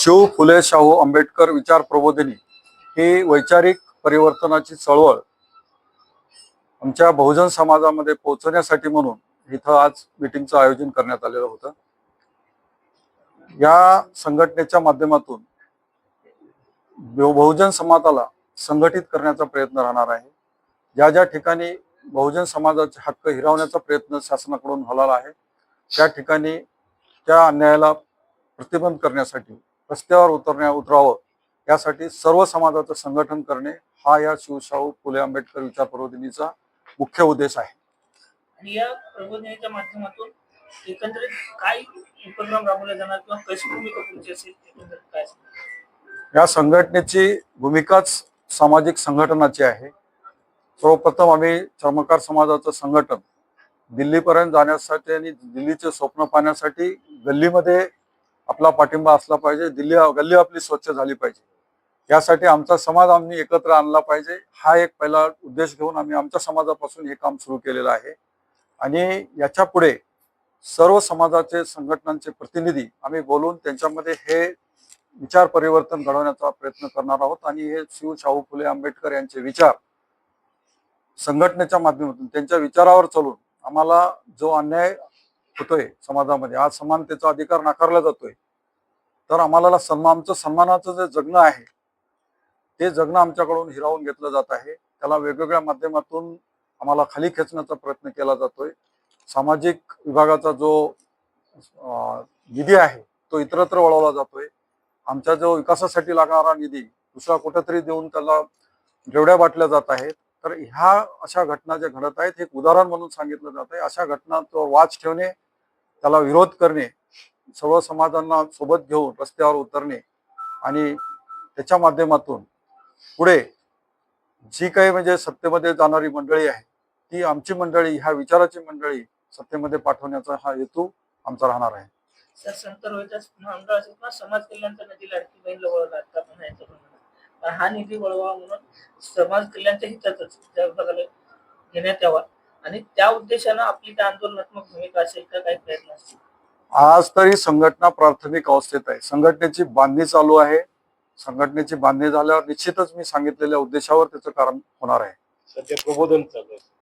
शिव फुले शाहू आंबेडकर विचार प्रबोधिनी ही वैचारिक परिवर्तनाची चळवळ आमच्या बहुजन समाजामध्ये पोहोचण्यासाठी म्हणून इथं आज मिटिंगचं आयोजन करण्यात आलेलं होतं. या संघटनेच्या माध्यमातून बहुजन समाजाला संघटित करण्याचा प्रयत्न राहणार आहे. ज्या ज्या ठिकाणी बहुजन समाजाचे हक्क हिरावण्याचा प्रयत्न शासनाकडून झालेला आहे त्या ठिकाणी त्या अन्यायाला प्रतिबंध करण्यासाठी रस्त्यावर उतरण्या उतरावं यासाठी सर्व समाजाचं संघटन करणे हा या शिवशाहू फुले आंबेडकर विचार प्रबोधिनीचा मुख्य उद्देश आहे. आणि या प्रबोधनाच्या माध्यमातून एकंदरीत काय उपक्रम राबवले जाणार किंवा कशी भूमिका तुमची असेल? एकंदरीत काय असेल? या संघटनेची भूमिकाच सामाजिक संघटनाची आहे. सर्वप्रथम आम्ही चर्मकार समाजाचं संघटन दिल्लीपर्यंत जाण्यासाठी आणि दिल्लीचे स्वप्न पाहण्यासाठी गल्लीमध्ये आपला पाठिंबा असला पाहिजे दिल्ली गल्ली आपली स्वच्छ झाली पाहिजे. यासाठी आमचा समाज आम्ही एकत्र आणला पाहिजे. हा एक पहिला उद्देश घेऊन आम्ही आमच्या समाजापासून हे काम सुरू केलेलं आहे. आणि याच्यापुढे सर्व समाजाचे संघटनांचे प्रतिनिधी आम्ही बोलून त्यांच्यामध्ये हे विचार परिवर्तन घडवण्याचा प्रयत्न करणार आहोत. आणि हे शिव शाहू फुले आंबेडकर यांचे विचार संघटनेच्या माध्यमातून त्यांच्या विचारावर चालून आम्हाला जो अन्याय होतोय समाजामध्ये. आज समानतेचा अधिकार नाकारला जातोय. तर आम्हाला सन्मान आमचं सन्मानाचं जे जगणं आहे ते जगणं आमच्याकडून हिरावून घेतलं जात आहे. त्याला वेगवेगळ्या माध्यमातून आम्हाला खाली खेचण्याचा प्रयत्न केला जातोय. सामाजिक विभागाचा जो निधी आहे तो इतरत्र वळवला जातोय. आमच्या जो विकासासाठी लागणारा निधी दुसरा कुठेतरी देऊन त्याला जेवढ्या बाटल्या जात आहेत तर ह्या अशा घटना ज्या घडत आहेत हे एक उदाहरण म्हणून सांगितलं जात आहे अशा घटनांवर वाच ठेवणे त्याला विरोध करणे सर्व समाजांना सोबत घेऊन रस्त्यावर उतरणे आणि त्याच्या माध्यमातून पुढे जी काही म्हणजे सत्तेमध्ये जाणारी मंडळी आहे ती आमची मंडळी ह्या विचाराची मंडळी सत्तेमध्ये पाठवण्याचा हा हेतू आमचा राहणार आहे. सर संत रोहिदास मंडळ समाज कल्याणचा नदी लाडकी बहीण हा निधी वळवा म्हणून समाज कल्याणच्या हितातच त्या विभागाला घेण्यात यावा. आणि त्या उद्देशानं आपली काय आंदोलनात्मक भूमिका असेल का काही प्रयत्न असतील. आज तरी संघटना प्राथमिक अवस्थेत आहे. संघटनेची बांधणी चालू आहे. संघटनेची बांधणी झाल्यावर निश्चितच मी सांगितलेल्या उद्देशावर त्याचं कारण होणार आहे. सध्या प्रबोधन चालू आहे.